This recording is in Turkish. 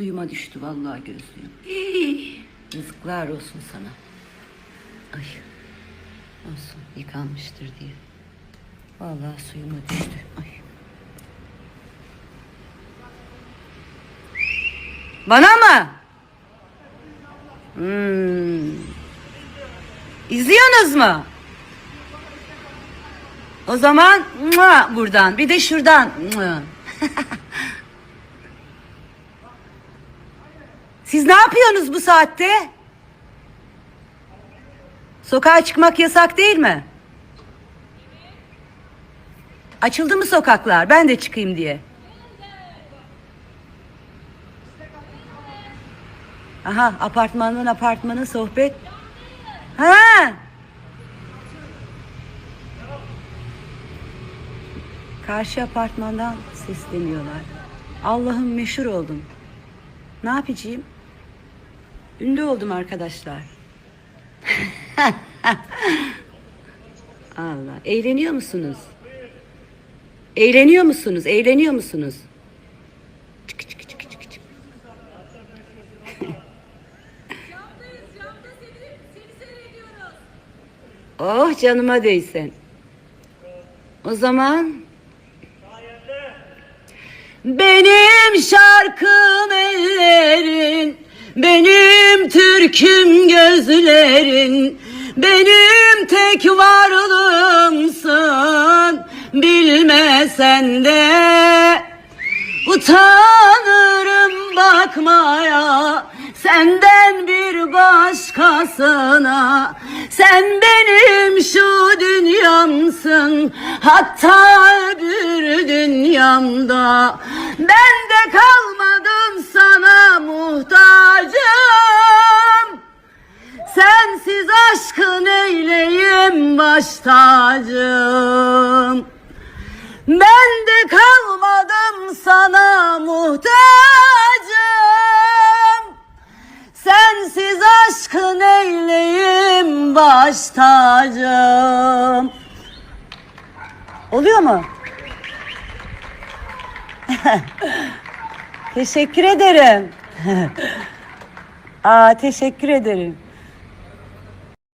Suyuma düştü vallahi gözlüğüm. Yazıklar olsun sana. Ay. Olsun yıkanmıştır diye. Vallahi suyuma düştü. Ay. Bana mı? Hmm. İzliyorsunuz mu? O zaman buradan bir de şuradan. Siz ne yapıyorsunuz bu saatte? Sokağa çıkmak yasak değil mi? Açıldı mı sokaklar? Ben de çıkayım diye. Aha apartmandan apartmana sohbet. Ha. Karşı apartmandan sesleniyorlar. Allah'ım meşhur oldum. Ne yapacağım? Ünlü oldum arkadaşlar. Allah. Eğleniyor musunuz? Eğleniyor musunuz? Eğleniyor musunuz? Çık, çık, çık, çık, çık. Oh canıma değsin. O zaman benim şarkım ellerin, benim türküm gözlerin, benim tek varlığımsın bilmesen de utanırım bakmaya. Senden bir başkasına. Sen benim şu dünyamsın hatta öbür dünyamda. Ben de kalmadım sana muhtacım aşkın eyleyim baş tacım ben de kalmadım sana muhtacım Sensiz aşkın eyleyim baş tacım Oluyor mu? teşekkür ederim. Aa, teşekkür ederim.